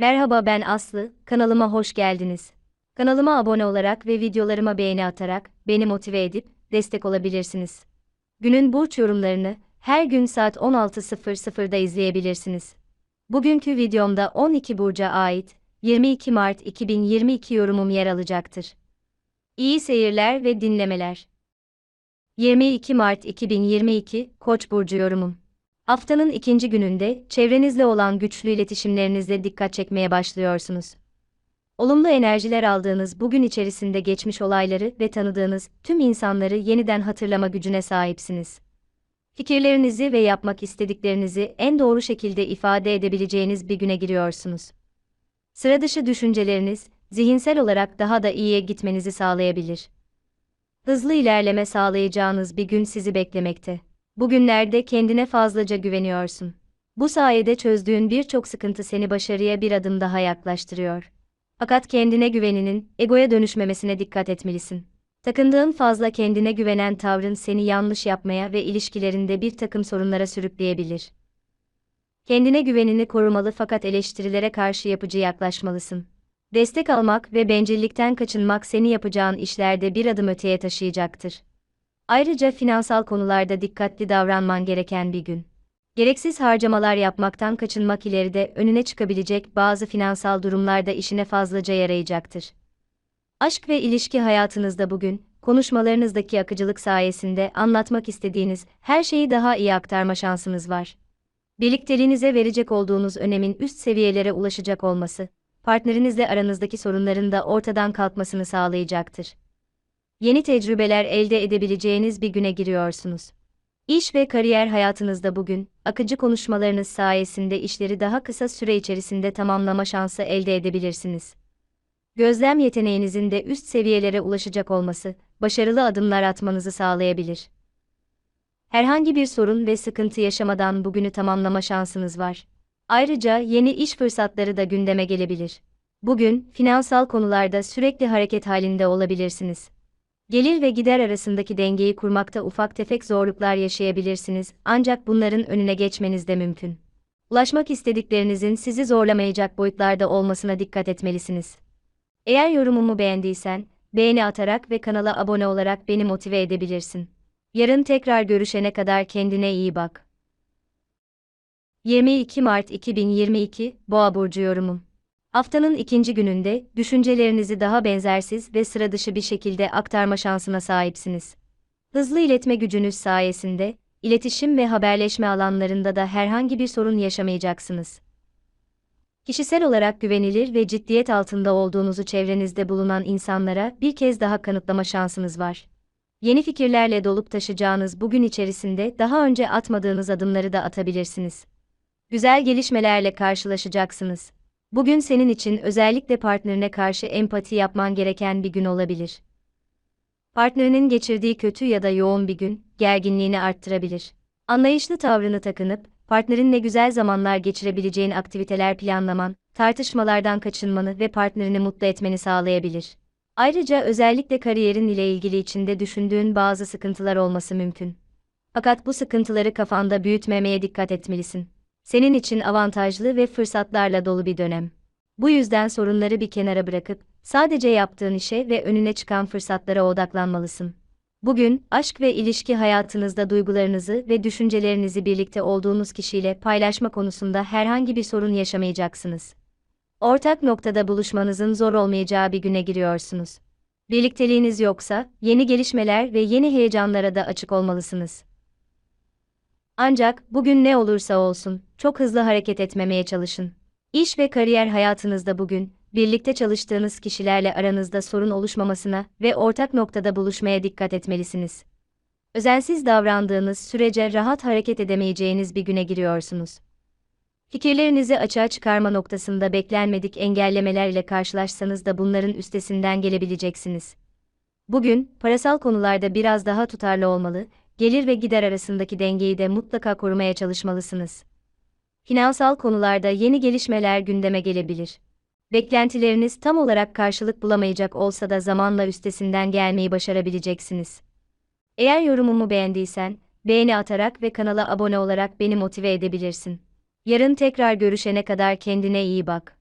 Merhaba ben Aslı, kanalıma hoş geldiniz. Kanalıma abone olarak ve videolarıma beğeni atarak beni motive edip destek olabilirsiniz. Günün burç yorumlarını her gün saat 16.00'da izleyebilirsiniz. Bugünkü videomda 12 burca ait 22 Mart 2022 yorumum yer alacaktır. İyi seyirler ve dinlemeler. 22 Mart 2022 Koç burcu yorumum. Haftanın ikinci gününde çevrenizle olan güçlü iletişimlerinizle dikkat çekmeye başlıyorsunuz. Olumlu enerjiler aldığınız bugün içerisinde geçmiş olayları ve tanıdığınız tüm insanları yeniden hatırlama gücüne sahipsiniz. Fikirlerinizi ve yapmak istediklerinizi en doğru şekilde ifade edebileceğiniz bir güne giriyorsunuz. Sıradışı düşünceleriniz, zihinsel olarak daha da iyiye gitmenizi sağlayabilir. Hızlı ilerleme sağlayacağınız bir gün sizi beklemekte. Bugünlerde kendine fazlaca güveniyorsun. Bu sayede çözdüğün birçok sıkıntı seni başarıya bir adım daha yaklaştırıyor. Fakat kendine güveninin egoya dönüşmemesine dikkat etmelisin. Takındığın fazla kendine güvenen tavrın seni yanlış yapmaya ve ilişkilerinde bir takım sorunlara sürükleyebilir. Kendine güvenini korumalı fakat eleştirilere karşı yapıcı yaklaşmalısın. Destek almak ve bencillikten kaçınmak seni yapacağın işlerde bir adım öteye taşıyacaktır. Ayrıca finansal konularda dikkatli davranman gereken bir gün. Gereksiz harcamalar yapmaktan kaçınmak ileride önüne çıkabilecek bazı finansal durumlarda işine fazlaca yarayacaktır. Aşk ve ilişki hayatınızda bugün, konuşmalarınızdaki akıcılık sayesinde anlatmak istediğiniz her şeyi daha iyi aktarma şansınız var. Birlikteliğinize verecek olduğunuz önemin üst seviyelere ulaşacak olması, partnerinizle aranızdaki sorunların da ortadan kalkmasını sağlayacaktır yeni tecrübeler elde edebileceğiniz bir güne giriyorsunuz. İş ve kariyer hayatınızda bugün, akıcı konuşmalarınız sayesinde işleri daha kısa süre içerisinde tamamlama şansı elde edebilirsiniz. Gözlem yeteneğinizin de üst seviyelere ulaşacak olması, başarılı adımlar atmanızı sağlayabilir. Herhangi bir sorun ve sıkıntı yaşamadan bugünü tamamlama şansınız var. Ayrıca yeni iş fırsatları da gündeme gelebilir. Bugün, finansal konularda sürekli hareket halinde olabilirsiniz. Gelir ve gider arasındaki dengeyi kurmakta ufak tefek zorluklar yaşayabilirsiniz, ancak bunların önüne geçmeniz de mümkün. Ulaşmak istediklerinizin sizi zorlamayacak boyutlarda olmasına dikkat etmelisiniz. Eğer yorumumu beğendiysen, beğeni atarak ve kanala abone olarak beni motive edebilirsin. Yarın tekrar görüşene kadar kendine iyi bak. 22 Mart 2022 Boğa burcu yorumum. Haftanın ikinci gününde, düşüncelerinizi daha benzersiz ve sıra dışı bir şekilde aktarma şansına sahipsiniz. Hızlı iletme gücünüz sayesinde, iletişim ve haberleşme alanlarında da herhangi bir sorun yaşamayacaksınız. Kişisel olarak güvenilir ve ciddiyet altında olduğunuzu çevrenizde bulunan insanlara bir kez daha kanıtlama şansınız var. Yeni fikirlerle dolup taşacağınız bugün içerisinde daha önce atmadığınız adımları da atabilirsiniz. Güzel gelişmelerle karşılaşacaksınız. Bugün senin için özellikle partnerine karşı empati yapman gereken bir gün olabilir. Partnerinin geçirdiği kötü ya da yoğun bir gün, gerginliğini arttırabilir. Anlayışlı tavrını takınıp, partnerinle güzel zamanlar geçirebileceğin aktiviteler planlaman, tartışmalardan kaçınmanı ve partnerini mutlu etmeni sağlayabilir. Ayrıca özellikle kariyerin ile ilgili içinde düşündüğün bazı sıkıntılar olması mümkün. Fakat bu sıkıntıları kafanda büyütmemeye dikkat etmelisin senin için avantajlı ve fırsatlarla dolu bir dönem. Bu yüzden sorunları bir kenara bırakıp sadece yaptığın işe ve önüne çıkan fırsatlara odaklanmalısın. Bugün aşk ve ilişki hayatınızda duygularınızı ve düşüncelerinizi birlikte olduğunuz kişiyle paylaşma konusunda herhangi bir sorun yaşamayacaksınız. Ortak noktada buluşmanızın zor olmayacağı bir güne giriyorsunuz. Birlikteliğiniz yoksa yeni gelişmeler ve yeni heyecanlara da açık olmalısınız. Ancak bugün ne olursa olsun, çok hızlı hareket etmemeye çalışın. İş ve kariyer hayatınızda bugün, birlikte çalıştığınız kişilerle aranızda sorun oluşmamasına ve ortak noktada buluşmaya dikkat etmelisiniz. Özensiz davrandığınız sürece rahat hareket edemeyeceğiniz bir güne giriyorsunuz. Fikirlerinizi açığa çıkarma noktasında beklenmedik engellemeler ile karşılaşsanız da bunların üstesinden gelebileceksiniz. Bugün, parasal konularda biraz daha tutarlı olmalı gelir ve gider arasındaki dengeyi de mutlaka korumaya çalışmalısınız. Finansal konularda yeni gelişmeler gündeme gelebilir. Beklentileriniz tam olarak karşılık bulamayacak olsa da zamanla üstesinden gelmeyi başarabileceksiniz. Eğer yorumumu beğendiysen, beğeni atarak ve kanala abone olarak beni motive edebilirsin. Yarın tekrar görüşene kadar kendine iyi bak.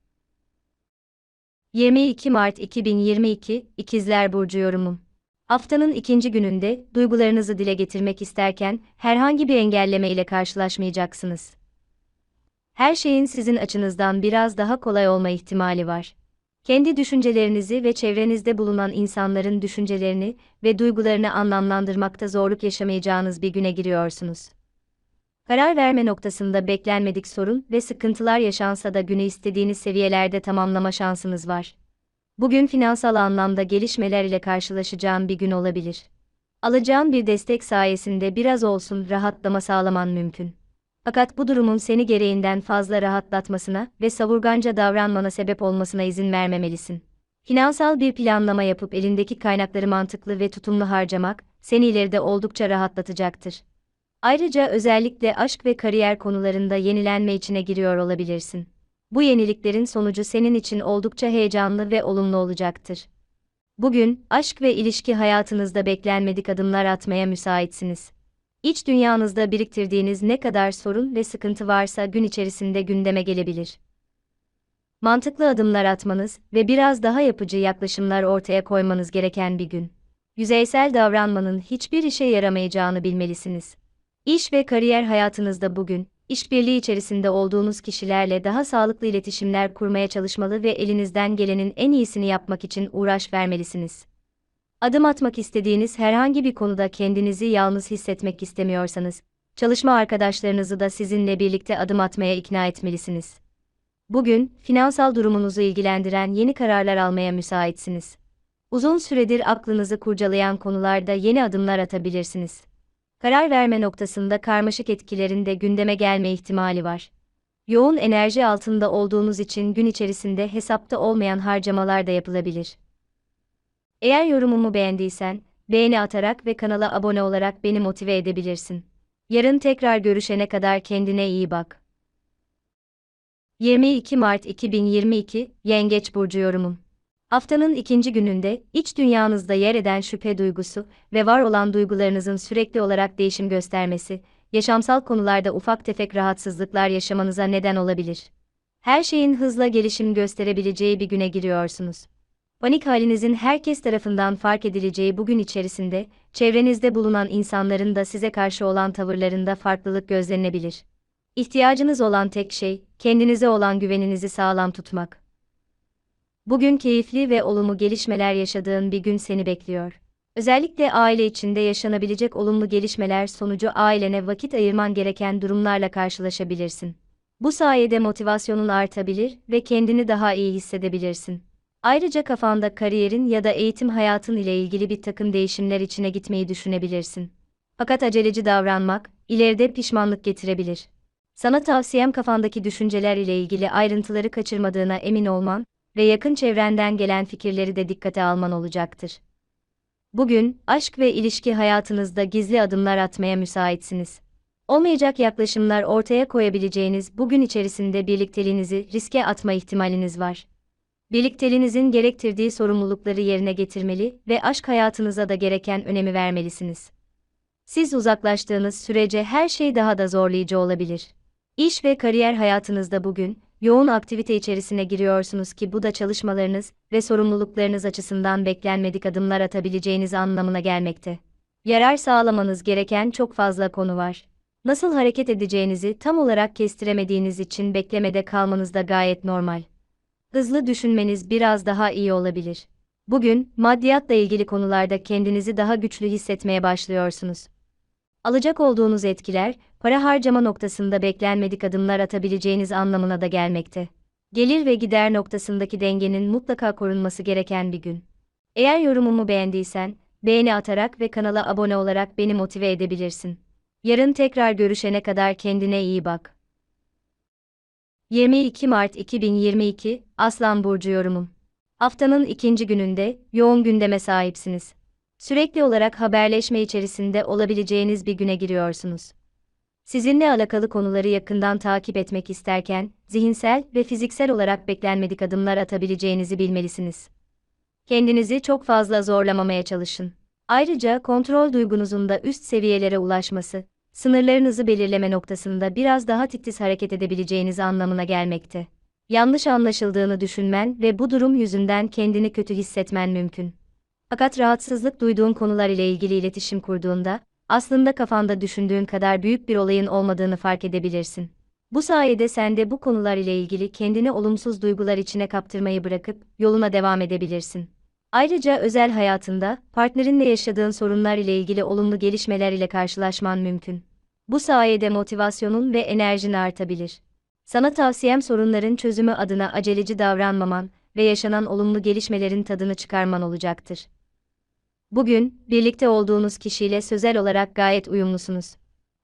22 Mart 2022 İkizler Burcu yorumum. Haftanın ikinci gününde duygularınızı dile getirmek isterken herhangi bir engelleme ile karşılaşmayacaksınız. Her şeyin sizin açınızdan biraz daha kolay olma ihtimali var. Kendi düşüncelerinizi ve çevrenizde bulunan insanların düşüncelerini ve duygularını anlamlandırmakta zorluk yaşamayacağınız bir güne giriyorsunuz. Karar verme noktasında beklenmedik sorun ve sıkıntılar yaşansa da günü istediğiniz seviyelerde tamamlama şansınız var. Bugün finansal anlamda gelişmeler ile karşılaşacağın bir gün olabilir. Alacağın bir destek sayesinde biraz olsun rahatlama sağlaman mümkün. Fakat bu durumun seni gereğinden fazla rahatlatmasına ve savurganca davranmana sebep olmasına izin vermemelisin. Finansal bir planlama yapıp elindeki kaynakları mantıklı ve tutumlu harcamak, seni ileride oldukça rahatlatacaktır. Ayrıca özellikle aşk ve kariyer konularında yenilenme içine giriyor olabilirsin. Bu yeniliklerin sonucu senin için oldukça heyecanlı ve olumlu olacaktır. Bugün, aşk ve ilişki hayatınızda beklenmedik adımlar atmaya müsaitsiniz. İç dünyanızda biriktirdiğiniz ne kadar sorun ve sıkıntı varsa gün içerisinde gündeme gelebilir. Mantıklı adımlar atmanız ve biraz daha yapıcı yaklaşımlar ortaya koymanız gereken bir gün. Yüzeysel davranmanın hiçbir işe yaramayacağını bilmelisiniz. İş ve kariyer hayatınızda bugün, işbirliği içerisinde olduğunuz kişilerle daha sağlıklı iletişimler kurmaya çalışmalı ve elinizden gelenin en iyisini yapmak için uğraş vermelisiniz. Adım atmak istediğiniz herhangi bir konuda kendinizi yalnız hissetmek istemiyorsanız, çalışma arkadaşlarınızı da sizinle birlikte adım atmaya ikna etmelisiniz. Bugün, finansal durumunuzu ilgilendiren yeni kararlar almaya müsaitsiniz. Uzun süredir aklınızı kurcalayan konularda yeni adımlar atabilirsiniz. Karar verme noktasında karmaşık etkilerin de gündeme gelme ihtimali var. Yoğun enerji altında olduğunuz için gün içerisinde hesapta olmayan harcamalar da yapılabilir. Eğer yorumumu beğendiysen, beğeni atarak ve kanala abone olarak beni motive edebilirsin. Yarın tekrar görüşene kadar kendine iyi bak. 22 Mart 2022 Yengeç Burcu yorumum. Haftanın ikinci gününde, iç dünyanızda yer eden şüphe duygusu ve var olan duygularınızın sürekli olarak değişim göstermesi, yaşamsal konularda ufak tefek rahatsızlıklar yaşamanıza neden olabilir. Her şeyin hızla gelişim gösterebileceği bir güne giriyorsunuz. Panik halinizin herkes tarafından fark edileceği bugün içerisinde, çevrenizde bulunan insanların da size karşı olan tavırlarında farklılık gözlenebilir. İhtiyacınız olan tek şey, kendinize olan güveninizi sağlam tutmak. Bugün keyifli ve olumlu gelişmeler yaşadığın bir gün seni bekliyor. Özellikle aile içinde yaşanabilecek olumlu gelişmeler sonucu ailene vakit ayırman gereken durumlarla karşılaşabilirsin. Bu sayede motivasyonun artabilir ve kendini daha iyi hissedebilirsin. Ayrıca kafanda kariyerin ya da eğitim hayatın ile ilgili bir takım değişimler içine gitmeyi düşünebilirsin. Fakat aceleci davranmak, ileride pişmanlık getirebilir. Sana tavsiyem kafandaki düşünceler ile ilgili ayrıntıları kaçırmadığına emin olman ve yakın çevrenden gelen fikirleri de dikkate alman olacaktır. Bugün, aşk ve ilişki hayatınızda gizli adımlar atmaya müsaitsiniz. Olmayacak yaklaşımlar ortaya koyabileceğiniz bugün içerisinde birlikteliğinizi riske atma ihtimaliniz var. Birlikteliğinizin gerektirdiği sorumlulukları yerine getirmeli ve aşk hayatınıza da gereken önemi vermelisiniz. Siz uzaklaştığınız sürece her şey daha da zorlayıcı olabilir. İş ve kariyer hayatınızda bugün, yoğun aktivite içerisine giriyorsunuz ki bu da çalışmalarınız ve sorumluluklarınız açısından beklenmedik adımlar atabileceğiniz anlamına gelmekte. Yarar sağlamanız gereken çok fazla konu var. Nasıl hareket edeceğinizi tam olarak kestiremediğiniz için beklemede kalmanız da gayet normal. Hızlı düşünmeniz biraz daha iyi olabilir. Bugün, maddiyatla ilgili konularda kendinizi daha güçlü hissetmeye başlıyorsunuz. Alacak olduğunuz etkiler, para harcama noktasında beklenmedik adımlar atabileceğiniz anlamına da gelmekte. Gelir ve gider noktasındaki dengenin mutlaka korunması gereken bir gün. Eğer yorumumu beğendiysen, beğeni atarak ve kanala abone olarak beni motive edebilirsin. Yarın tekrar görüşene kadar kendine iyi bak. 22 Mart 2022 Aslan Burcu yorumum. Haftanın ikinci gününde yoğun gündeme sahipsiniz. Sürekli olarak haberleşme içerisinde olabileceğiniz bir güne giriyorsunuz. Sizinle alakalı konuları yakından takip etmek isterken, zihinsel ve fiziksel olarak beklenmedik adımlar atabileceğinizi bilmelisiniz. Kendinizi çok fazla zorlamamaya çalışın. Ayrıca kontrol duygunuzun da üst seviyelere ulaşması, sınırlarınızı belirleme noktasında biraz daha titiz hareket edebileceğiniz anlamına gelmekte. Yanlış anlaşıldığını düşünmen ve bu durum yüzünden kendini kötü hissetmen mümkün. Fakat rahatsızlık duyduğun konular ile ilgili iletişim kurduğunda, aslında kafanda düşündüğün kadar büyük bir olayın olmadığını fark edebilirsin. Bu sayede sen de bu konular ile ilgili kendini olumsuz duygular içine kaptırmayı bırakıp yoluna devam edebilirsin. Ayrıca özel hayatında partnerinle yaşadığın sorunlar ile ilgili olumlu gelişmeler ile karşılaşman mümkün. Bu sayede motivasyonun ve enerjin artabilir. Sana tavsiyem sorunların çözümü adına aceleci davranmaman ve yaşanan olumlu gelişmelerin tadını çıkarman olacaktır. Bugün, birlikte olduğunuz kişiyle sözel olarak gayet uyumlusunuz.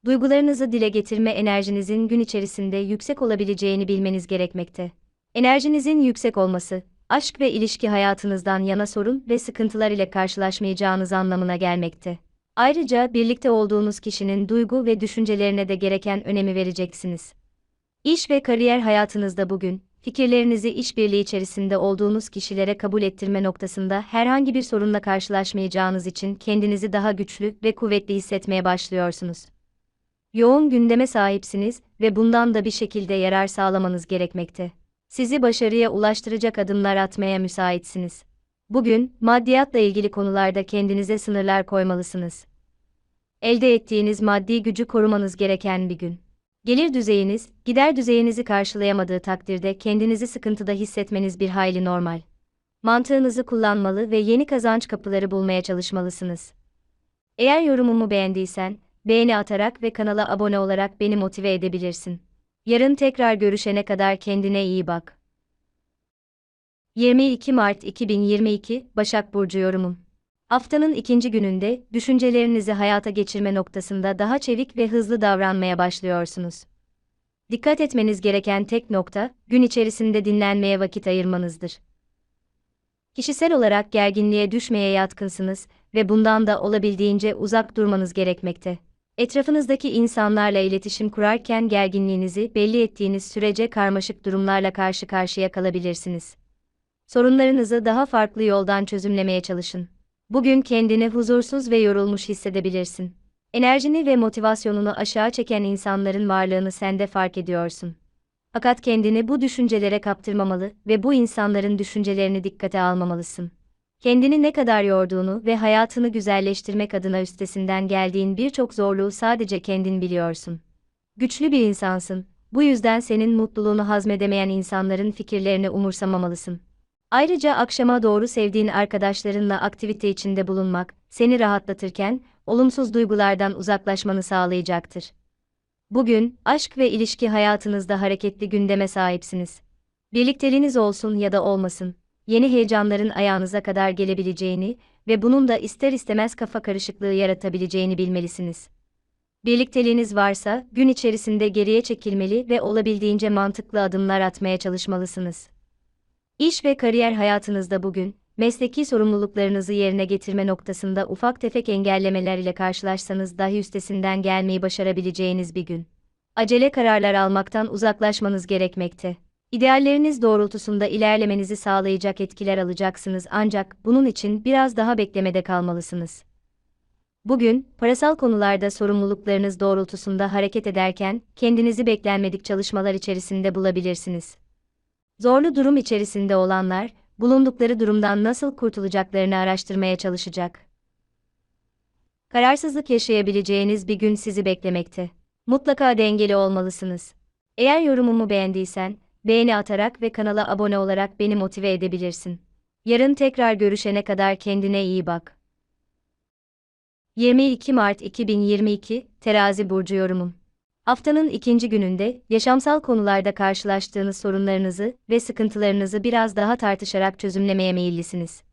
Duygularınızı dile getirme enerjinizin gün içerisinde yüksek olabileceğini bilmeniz gerekmekte. Enerjinizin yüksek olması, aşk ve ilişki hayatınızdan yana sorun ve sıkıntılar ile karşılaşmayacağınız anlamına gelmekte. Ayrıca birlikte olduğunuz kişinin duygu ve düşüncelerine de gereken önemi vereceksiniz. İş ve kariyer hayatınızda bugün, fikirlerinizi işbirliği içerisinde olduğunuz kişilere kabul ettirme noktasında herhangi bir sorunla karşılaşmayacağınız için kendinizi daha güçlü ve kuvvetli hissetmeye başlıyorsunuz. Yoğun gündeme sahipsiniz ve bundan da bir şekilde yarar sağlamanız gerekmekte. Sizi başarıya ulaştıracak adımlar atmaya müsaitsiniz. Bugün, maddiyatla ilgili konularda kendinize sınırlar koymalısınız. Elde ettiğiniz maddi gücü korumanız gereken bir gün. Gelir düzeyiniz, gider düzeyinizi karşılayamadığı takdirde kendinizi sıkıntıda hissetmeniz bir hayli normal. Mantığınızı kullanmalı ve yeni kazanç kapıları bulmaya çalışmalısınız. Eğer yorumumu beğendiysen, beğeni atarak ve kanala abone olarak beni motive edebilirsin. Yarın tekrar görüşene kadar kendine iyi bak. 22 Mart 2022 Başak Burcu yorumum. Haftanın ikinci gününde düşüncelerinizi hayata geçirme noktasında daha çevik ve hızlı davranmaya başlıyorsunuz. Dikkat etmeniz gereken tek nokta, gün içerisinde dinlenmeye vakit ayırmanızdır. Kişisel olarak gerginliğe düşmeye yatkınsınız ve bundan da olabildiğince uzak durmanız gerekmekte. Etrafınızdaki insanlarla iletişim kurarken gerginliğinizi belli ettiğiniz sürece karmaşık durumlarla karşı karşıya kalabilirsiniz. Sorunlarınızı daha farklı yoldan çözümlemeye çalışın. Bugün kendini huzursuz ve yorulmuş hissedebilirsin. Enerjini ve motivasyonunu aşağı çeken insanların varlığını sen de fark ediyorsun. Fakat kendini bu düşüncelere kaptırmamalı ve bu insanların düşüncelerini dikkate almamalısın. Kendini ne kadar yorduğunu ve hayatını güzelleştirmek adına üstesinden geldiğin birçok zorluğu sadece kendin biliyorsun. Güçlü bir insansın. Bu yüzden senin mutluluğunu hazmedemeyen insanların fikirlerini umursamamalısın. Ayrıca akşama doğru sevdiğin arkadaşlarınla aktivite içinde bulunmak, seni rahatlatırken, olumsuz duygulardan uzaklaşmanı sağlayacaktır. Bugün, aşk ve ilişki hayatınızda hareketli gündeme sahipsiniz. Birlikteliğiniz olsun ya da olmasın, yeni heyecanların ayağınıza kadar gelebileceğini ve bunun da ister istemez kafa karışıklığı yaratabileceğini bilmelisiniz. Birlikteliğiniz varsa, gün içerisinde geriye çekilmeli ve olabildiğince mantıklı adımlar atmaya çalışmalısınız. İş ve kariyer hayatınızda bugün, mesleki sorumluluklarınızı yerine getirme noktasında ufak tefek engellemeler ile karşılaşsanız dahi üstesinden gelmeyi başarabileceğiniz bir gün. Acele kararlar almaktan uzaklaşmanız gerekmekte. İdealleriniz doğrultusunda ilerlemenizi sağlayacak etkiler alacaksınız ancak bunun için biraz daha beklemede kalmalısınız. Bugün, parasal konularda sorumluluklarınız doğrultusunda hareket ederken, kendinizi beklenmedik çalışmalar içerisinde bulabilirsiniz. Zorlu durum içerisinde olanlar, bulundukları durumdan nasıl kurtulacaklarını araştırmaya çalışacak. Kararsızlık yaşayabileceğiniz bir gün sizi beklemekte. Mutlaka dengeli olmalısınız. Eğer yorumumu beğendiysen, beğeni atarak ve kanala abone olarak beni motive edebilirsin. Yarın tekrar görüşene kadar kendine iyi bak. 22 Mart 2022 Terazi burcu yorumum. Haftanın ikinci gününde, yaşamsal konularda karşılaştığınız sorunlarınızı ve sıkıntılarınızı biraz daha tartışarak çözümlemeye meyillisiniz.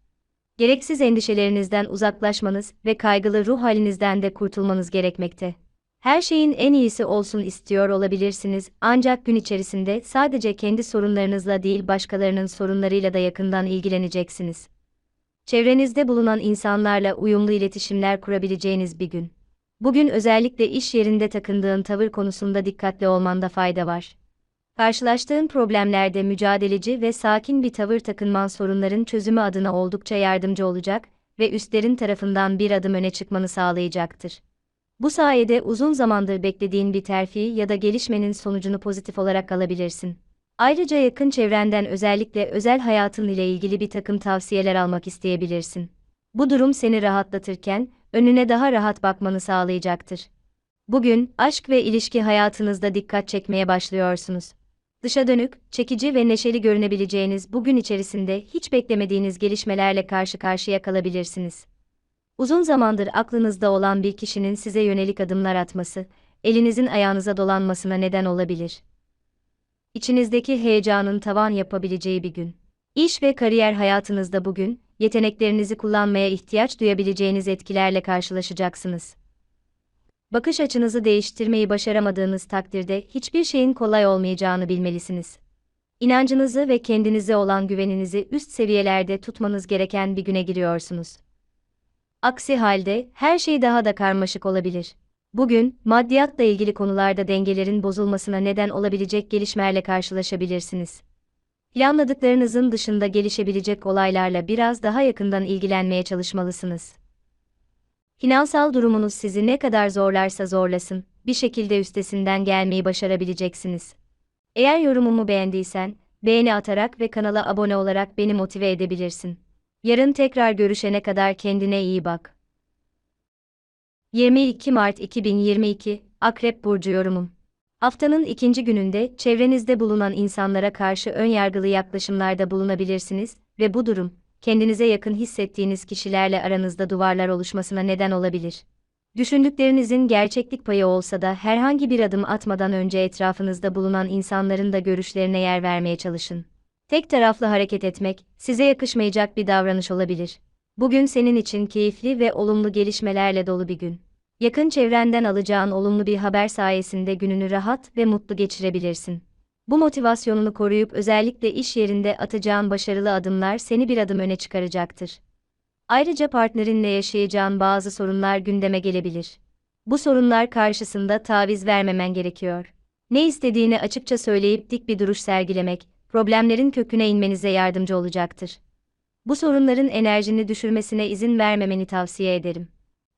Gereksiz endişelerinizden uzaklaşmanız ve kaygılı ruh halinizden de kurtulmanız gerekmekte. Her şeyin en iyisi olsun istiyor olabilirsiniz ancak gün içerisinde sadece kendi sorunlarınızla değil başkalarının sorunlarıyla da yakından ilgileneceksiniz. Çevrenizde bulunan insanlarla uyumlu iletişimler kurabileceğiniz bir gün. Bugün özellikle iş yerinde takındığın tavır konusunda dikkatli olmanda fayda var. Karşılaştığın problemlerde mücadeleci ve sakin bir tavır takınman sorunların çözümü adına oldukça yardımcı olacak ve üstlerin tarafından bir adım öne çıkmanı sağlayacaktır. Bu sayede uzun zamandır beklediğin bir terfi ya da gelişmenin sonucunu pozitif olarak alabilirsin. Ayrıca yakın çevrenden özellikle özel hayatın ile ilgili bir takım tavsiyeler almak isteyebilirsin. Bu durum seni rahatlatırken, önüne daha rahat bakmanı sağlayacaktır. Bugün, aşk ve ilişki hayatınızda dikkat çekmeye başlıyorsunuz. Dışa dönük, çekici ve neşeli görünebileceğiniz bugün içerisinde hiç beklemediğiniz gelişmelerle karşı karşıya kalabilirsiniz. Uzun zamandır aklınızda olan bir kişinin size yönelik adımlar atması, elinizin ayağınıza dolanmasına neden olabilir. İçinizdeki heyecanın tavan yapabileceği bir gün. İş ve kariyer hayatınızda bugün, yeteneklerinizi kullanmaya ihtiyaç duyabileceğiniz etkilerle karşılaşacaksınız. Bakış açınızı değiştirmeyi başaramadığınız takdirde hiçbir şeyin kolay olmayacağını bilmelisiniz. İnancınızı ve kendinize olan güveninizi üst seviyelerde tutmanız gereken bir güne giriyorsunuz. Aksi halde her şey daha da karmaşık olabilir. Bugün, maddiyatla ilgili konularda dengelerin bozulmasına neden olabilecek gelişmelerle karşılaşabilirsiniz. Planladıklarınızın dışında gelişebilecek olaylarla biraz daha yakından ilgilenmeye çalışmalısınız. Finansal durumunuz sizi ne kadar zorlarsa zorlasın, bir şekilde üstesinden gelmeyi başarabileceksiniz. Eğer yorumumu beğendiysen, beğeni atarak ve kanala abone olarak beni motive edebilirsin. Yarın tekrar görüşene kadar kendine iyi bak. 22 Mart 2022 Akrep Burcu yorumum. Haftanın ikinci gününde çevrenizde bulunan insanlara karşı ön yargılı yaklaşımlarda bulunabilirsiniz ve bu durum, kendinize yakın hissettiğiniz kişilerle aranızda duvarlar oluşmasına neden olabilir. Düşündüklerinizin gerçeklik payı olsa da herhangi bir adım atmadan önce etrafınızda bulunan insanların da görüşlerine yer vermeye çalışın. Tek taraflı hareket etmek, size yakışmayacak bir davranış olabilir. Bugün senin için keyifli ve olumlu gelişmelerle dolu bir gün. Yakın çevrenden alacağın olumlu bir haber sayesinde gününü rahat ve mutlu geçirebilirsin. Bu motivasyonunu koruyup özellikle iş yerinde atacağın başarılı adımlar seni bir adım öne çıkaracaktır. Ayrıca partnerinle yaşayacağın bazı sorunlar gündeme gelebilir. Bu sorunlar karşısında taviz vermemen gerekiyor. Ne istediğini açıkça söyleyip dik bir duruş sergilemek, problemlerin köküne inmenize yardımcı olacaktır. Bu sorunların enerjini düşürmesine izin vermemeni tavsiye ederim.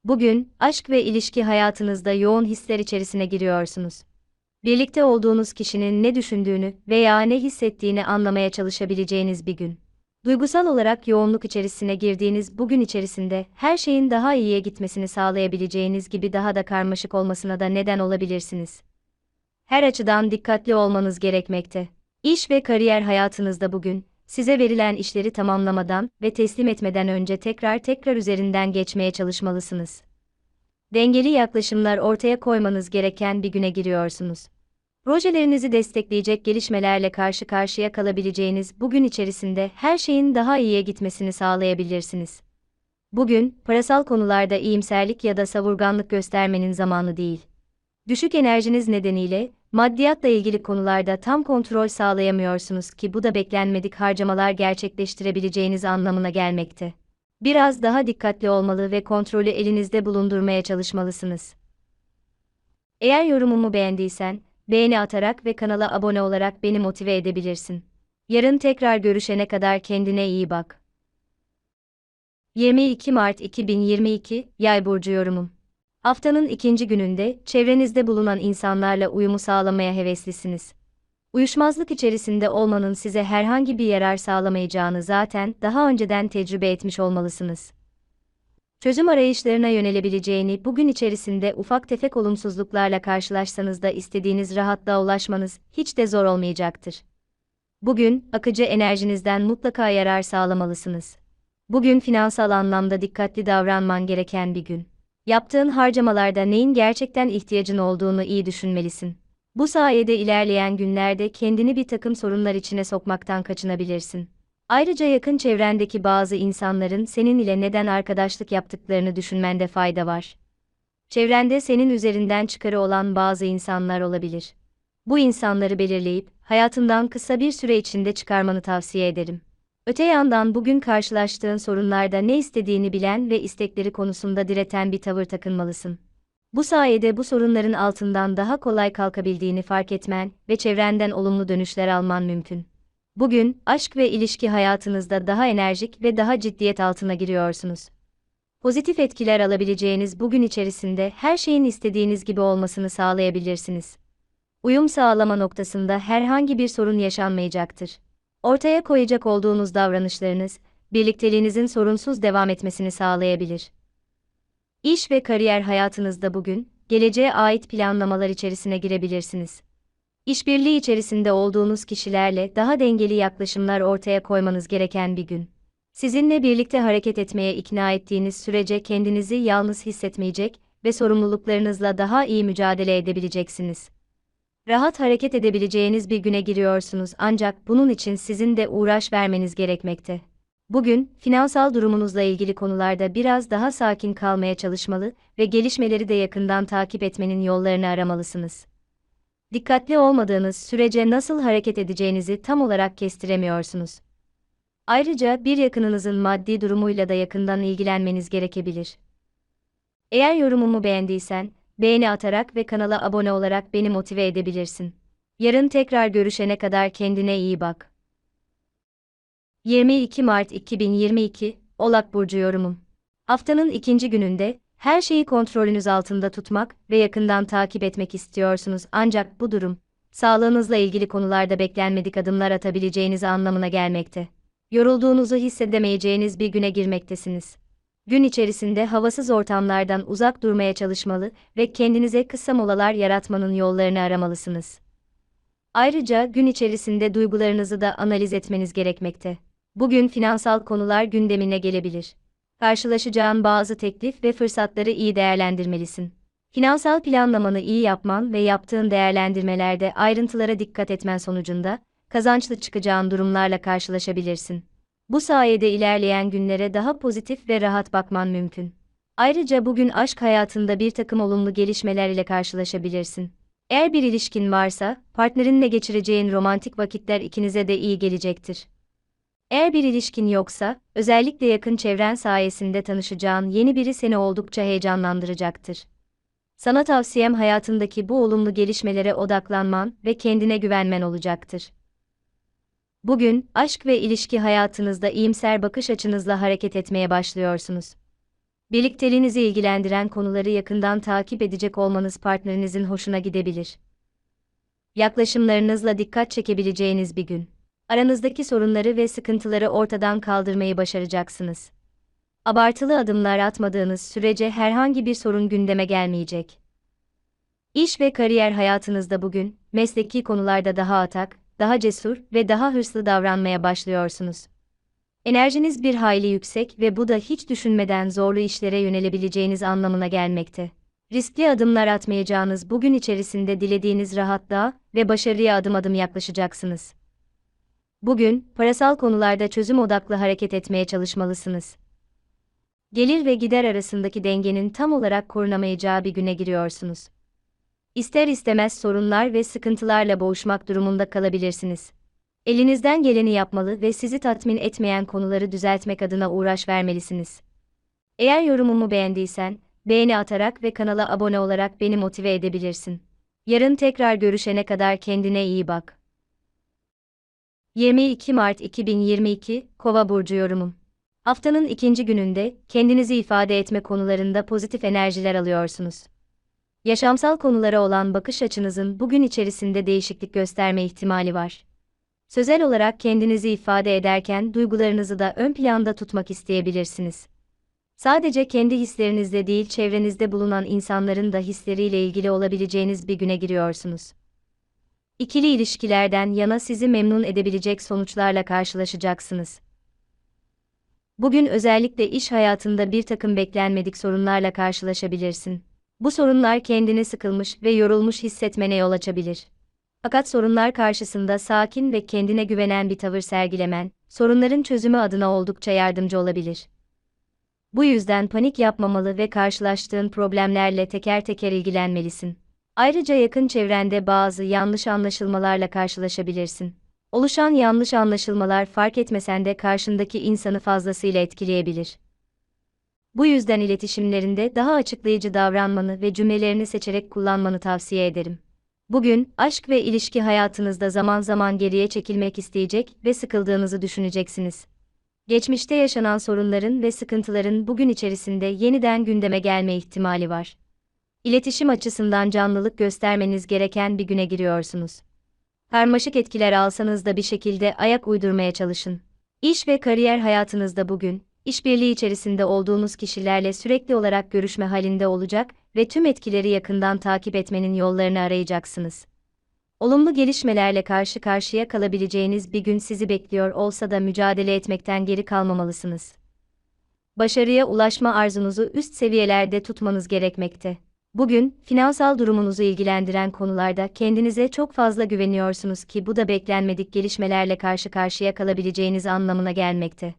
Bugün, aşk ve ilişki hayatınızda yoğun hisler içerisine giriyorsunuz. Birlikte olduğunuz kişinin ne düşündüğünü veya ne hissettiğini anlamaya çalışabileceğiniz bir gün. Duygusal olarak yoğunluk içerisine girdiğiniz bugün içerisinde her şeyin daha iyiye gitmesini sağlayabileceğiniz gibi daha da karmaşık olmasına da neden olabilirsiniz. Her açıdan dikkatli olmanız gerekmekte. İş ve kariyer hayatınızda bugün, size verilen işleri tamamlamadan ve teslim etmeden önce tekrar tekrar üzerinden geçmeye çalışmalısınız. Dengeli yaklaşımlar ortaya koymanız gereken bir güne giriyorsunuz. Projelerinizi destekleyecek gelişmelerle karşı karşıya kalabileceğiniz bugün içerisinde her şeyin daha iyiye gitmesini sağlayabilirsiniz. Bugün, parasal konularda iyimserlik ya da savurganlık göstermenin zamanı değil. Düşük enerjiniz nedeniyle, maddiyatla ilgili konularda tam kontrol sağlayamıyorsunuz ki bu da beklenmedik harcamalar gerçekleştirebileceğiniz anlamına gelmekte. Biraz daha dikkatli olmalı ve kontrolü elinizde bulundurmaya çalışmalısınız. Eğer yorumumu beğendiysen, beğeni atarak ve kanala abone olarak beni motive edebilirsin. Yarın tekrar görüşene kadar kendine iyi bak. 22 Mart 2022 Yay burcu yorumum. Haftanın ikinci gününde çevrenizde bulunan insanlarla uyumu sağlamaya heveslisiniz. Uyuşmazlık içerisinde olmanın size herhangi bir yarar sağlamayacağını zaten daha önceden tecrübe etmiş olmalısınız. Çözüm arayışlarına yönelebileceğini bugün içerisinde ufak tefek olumsuzluklarla karşılaşsanız da istediğiniz rahatlığa ulaşmanız hiç de zor olmayacaktır. Bugün akıcı enerjinizden mutlaka yarar sağlamalısınız. Bugün finansal anlamda dikkatli davranman gereken bir gün. Yaptığın harcamalarda neyin gerçekten ihtiyacın olduğunu iyi düşünmelisin. Bu sayede ilerleyen günlerde kendini bir takım sorunlar içine sokmaktan kaçınabilirsin. Ayrıca yakın çevrendeki bazı insanların senin ile neden arkadaşlık yaptıklarını düşünmende fayda var. Çevrende senin üzerinden çıkarı olan bazı insanlar olabilir. Bu insanları belirleyip hayatından kısa bir süre içinde çıkarmanı tavsiye ederim. Öte yandan bugün karşılaştığın sorunlarda ne istediğini bilen ve istekleri konusunda direten bir tavır takınmalısın. Bu sayede bu sorunların altından daha kolay kalkabildiğini fark etmen ve çevrenden olumlu dönüşler alman mümkün. Bugün, aşk ve ilişki hayatınızda daha enerjik ve daha ciddiyet altına giriyorsunuz. Pozitif etkiler alabileceğiniz bugün içerisinde her şeyin istediğiniz gibi olmasını sağlayabilirsiniz. Uyum sağlama noktasında herhangi bir sorun yaşanmayacaktır. Ortaya koyacak olduğunuz davranışlarınız, birlikteliğinizin sorunsuz devam etmesini sağlayabilir. İş ve kariyer hayatınızda bugün, geleceğe ait planlamalar içerisine girebilirsiniz. İşbirliği içerisinde olduğunuz kişilerle daha dengeli yaklaşımlar ortaya koymanız gereken bir gün. Sizinle birlikte hareket etmeye ikna ettiğiniz sürece kendinizi yalnız hissetmeyecek ve sorumluluklarınızla daha iyi mücadele edebileceksiniz. Rahat hareket edebileceğiniz bir güne giriyorsunuz ancak bunun için sizin de uğraş vermeniz gerekmekte. Bugün, finansal durumunuzla ilgili konularda biraz daha sakin kalmaya çalışmalı ve gelişmeleri de yakından takip etmenin yollarını aramalısınız. Dikkatli olmadığınız sürece nasıl hareket edeceğinizi tam olarak kestiremiyorsunuz. Ayrıca bir yakınınızın maddi durumuyla da yakından ilgilenmeniz gerekebilir. Eğer yorumumu beğendiysen, beğeni atarak ve kanala abone olarak beni motive edebilirsin. Yarın tekrar görüşene kadar kendine iyi bak. 22 Mart 2022, Oğlak Burcu yorumum. Haftanın ikinci gününde, her şeyi kontrolünüz altında tutmak ve yakından takip etmek istiyorsunuz ancak bu durum, sağlığınızla ilgili konularda beklenmedik adımlar atabileceğiniz anlamına gelmekte. Yorulduğunuzu hissedemeyeceğiniz bir güne girmektesiniz. Gün içerisinde havasız ortamlardan uzak durmaya çalışmalı ve kendinize kısa molalar yaratmanın yollarını aramalısınız. Ayrıca gün içerisinde duygularınızı da analiz etmeniz gerekmekte. Bugün finansal konular gündemine gelebilir. Karşılaşacağın bazı teklif ve fırsatları iyi değerlendirmelisin. Finansal planlamanı iyi yapman ve yaptığın değerlendirmelerde ayrıntılara dikkat etmen sonucunda kazançlı çıkacağın durumlarla karşılaşabilirsin. Bu sayede ilerleyen günlere daha pozitif ve rahat bakman mümkün. Ayrıca bugün aşk hayatında bir takım olumlu gelişmeler ile karşılaşabilirsin. Eğer bir ilişkin varsa, partnerinle geçireceğin romantik vakitler ikinize de iyi gelecektir. Eğer bir ilişkin yoksa, özellikle yakın çevren sayesinde tanışacağın yeni biri seni oldukça heyecanlandıracaktır. Sana tavsiyem hayatındaki bu olumlu gelişmelere odaklanman ve kendine güvenmen olacaktır. Bugün, aşk ve ilişki hayatınızda iyimser bakış açınızla hareket etmeye başlıyorsunuz. Birlikteliğinizi ilgilendiren konuları yakından takip edecek olmanız partnerinizin hoşuna gidebilir. Yaklaşımlarınızla dikkat çekebileceğiniz bir gün. Aranızdaki sorunları ve sıkıntıları ortadan kaldırmayı başaracaksınız. Abartılı adımlar atmadığınız sürece herhangi bir sorun gündeme gelmeyecek. İş ve kariyer hayatınızda bugün, mesleki konularda daha atak, daha cesur ve daha hırslı davranmaya başlıyorsunuz. Enerjiniz bir hayli yüksek ve bu da hiç düşünmeden zorlu işlere yönelebileceğiniz anlamına gelmekte. Riskli adımlar atmayacağınız bugün içerisinde dilediğiniz rahatlığa ve başarıya adım adım yaklaşacaksınız. Bugün, parasal konularda çözüm odaklı hareket etmeye çalışmalısınız. Gelir ve gider arasındaki dengenin tam olarak korunamayacağı bir güne giriyorsunuz. İster istemez sorunlar ve sıkıntılarla boğuşmak durumunda kalabilirsiniz. Elinizden geleni yapmalı ve sizi tatmin etmeyen konuları düzeltmek adına uğraş vermelisiniz. Eğer yorumumu beğendiysen, beğeni atarak ve kanala abone olarak beni motive edebilirsin. Yarın tekrar görüşene kadar kendine iyi bak. 22 Mart 2022, Kova burcu yorumum. Haftanın ikinci gününde kendinizi ifade etme konularında pozitif enerjiler alıyorsunuz. Yaşamsal konulara olan bakış açınızın bugün içerisinde değişiklik gösterme ihtimali var. Sözel olarak kendinizi ifade ederken duygularınızı da ön planda tutmak isteyebilirsiniz. Sadece kendi hislerinizle değil çevrenizde bulunan insanların da hisleriyle ilgili olabileceğiniz bir güne giriyorsunuz. İkili ilişkilerden yana sizi memnun edebilecek sonuçlarla karşılaşacaksınız. Bugün özellikle iş hayatında bir takım beklenmedik sorunlarla karşılaşabilirsin. Bu sorunlar kendini sıkılmış ve yorulmuş hissetmene yol açabilir. Fakat sorunlar karşısında sakin ve kendine güvenen bir tavır sergilemen, sorunların çözümü adına oldukça yardımcı olabilir. Bu yüzden panik yapmamalı ve karşılaştığın problemlerle teker teker ilgilenmelisin. Ayrıca yakın çevrende bazı yanlış anlaşılmalarla karşılaşabilirsin. Oluşan yanlış anlaşılmalar fark etmesen de karşındaki insanı fazlasıyla etkileyebilir. Bu yüzden iletişimlerinde daha açıklayıcı davranmanı ve cümlelerini seçerek kullanmanı tavsiye ederim. Bugün, aşk ve ilişki hayatınızda zaman zaman geriye çekilmek isteyecek ve sıkıldığınızı düşüneceksiniz. Geçmişte yaşanan sorunların ve sıkıntıların bugün içerisinde yeniden gündeme gelme ihtimali var. İletişim açısından canlılık göstermeniz gereken bir güne giriyorsunuz. Karmaşık etkiler alsanız da bir şekilde ayak uydurmaya çalışın. İş ve kariyer hayatınızda bugün, işbirliği içerisinde olduğunuz kişilerle sürekli olarak görüşme halinde olacak ve tüm etkileri yakından takip etmenin yollarını arayacaksınız. Olumlu gelişmelerle karşı karşıya kalabileceğiniz bir gün sizi bekliyor olsa da mücadele etmekten geri kalmamalısınız. Başarıya ulaşma arzunuzu üst seviyelerde tutmanız gerekmekte. Bugün, finansal durumunuzu ilgilendiren konularda kendinize çok fazla güveniyorsunuz ki bu da beklenmedik gelişmelerle karşı karşıya kalabileceğiniz anlamına gelmekte.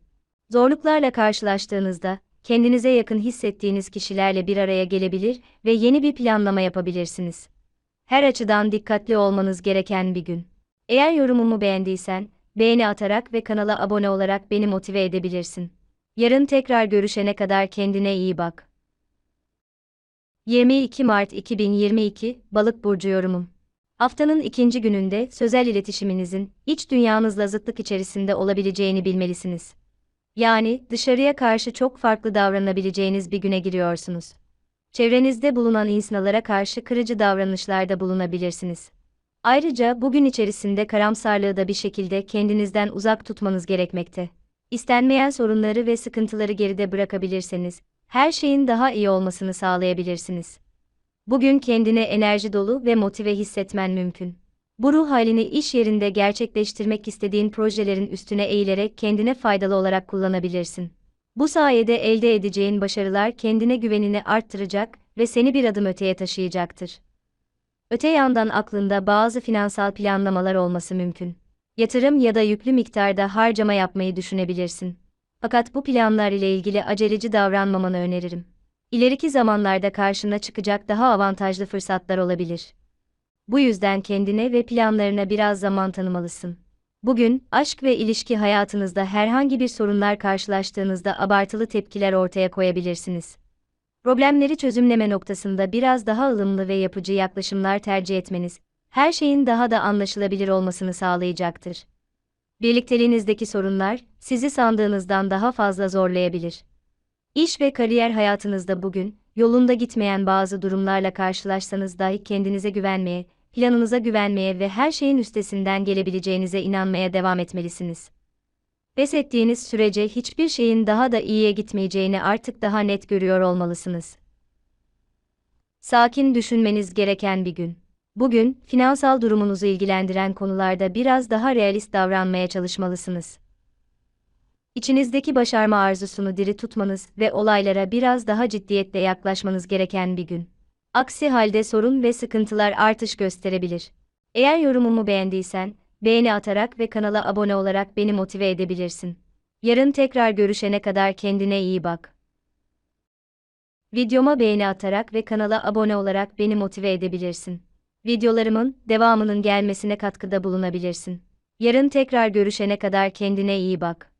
Zorluklarla karşılaştığınızda, kendinize yakın hissettiğiniz kişilerle bir araya gelebilir ve yeni bir planlama yapabilirsiniz. Her açıdan dikkatli olmanız gereken bir gün. Eğer yorumumu beğendiysen, beğeni atarak ve kanala abone olarak beni motive edebilirsin. Yarın tekrar görüşene kadar kendine iyi bak. 22 Mart 2022 Balık burcu yorumum. Haftanın ikinci gününde sözel iletişiminizin iç dünyanızla zıtlık içerisinde olabileceğini bilmelisiniz. Yani dışarıya karşı çok farklı davranabileceğiniz bir güne giriyorsunuz. Çevrenizde bulunan insanlara karşı kırıcı davranışlarda bulunabilirsiniz. Ayrıca bugün içerisinde karamsarlığı da bir şekilde kendinizden uzak tutmanız gerekmekte. İstenmeyen sorunları ve sıkıntıları geride bırakabilirseniz, her şeyin daha iyi olmasını sağlayabilirsiniz. Bugün kendine enerji dolu ve motive hissetmen mümkün. Bu ruh halini iş yerinde gerçekleştirmek istediğin projelerin üstüne eğilerek kendine faydalı olarak kullanabilirsin. Bu sayede elde edeceğin başarılar kendine güvenini arttıracak ve seni bir adım öteye taşıyacaktır. Öte yandan aklında bazı finansal planlamalar olması mümkün. Yatırım ya da yüklü miktarda harcama yapmayı düşünebilirsin. Fakat bu planlar ile ilgili aceleci davranmamanı öneririm. İleriki zamanlarda karşına çıkacak daha avantajlı fırsatlar olabilir. Bu yüzden kendine ve planlarına biraz zaman tanımalısın. Bugün, aşk ve ilişki hayatınızda herhangi bir sorunlar karşılaştığınızda abartılı tepkiler ortaya koyabilirsiniz. Problemleri çözümleme noktasında biraz daha ılımlı ve yapıcı yaklaşımlar tercih etmeniz, her şeyin daha da anlaşılabilir olmasını sağlayacaktır. Birlikteliğinizdeki sorunlar, sizi sandığınızdan daha fazla zorlayabilir. İş ve kariyer hayatınızda bugün, yolunda gitmeyen bazı durumlarla karşılaşsanız dahi kendinize güvenmeye, planınıza güvenmeye ve her şeyin üstesinden gelebileceğinize inanmaya devam etmelisiniz. Pes ettiğiniz sürece hiçbir şeyin daha da iyiye gitmeyeceğini artık daha net görüyor olmalısınız. Sakin düşünmeniz gereken bir gün. Bugün, finansal durumunuzu ilgilendiren konularda biraz daha realist davranmaya çalışmalısınız. İçinizdeki başarma arzusunu diri tutmanız ve olaylara biraz daha ciddiyetle yaklaşmanız gereken bir gün. Aksi halde sorun ve sıkıntılar artış gösterebilir. Eğer yorumumu beğendiysen, beğeni atarak ve kanala abone olarak beni motive edebilirsin. Yarın tekrar görüşene kadar kendine iyi bak. Videoma beğeni atarak ve kanala abone olarak beni motive edebilirsin. Videolarımın devamının gelmesine katkıda bulunabilirsin. Yarın tekrar görüşene kadar kendine iyi bak.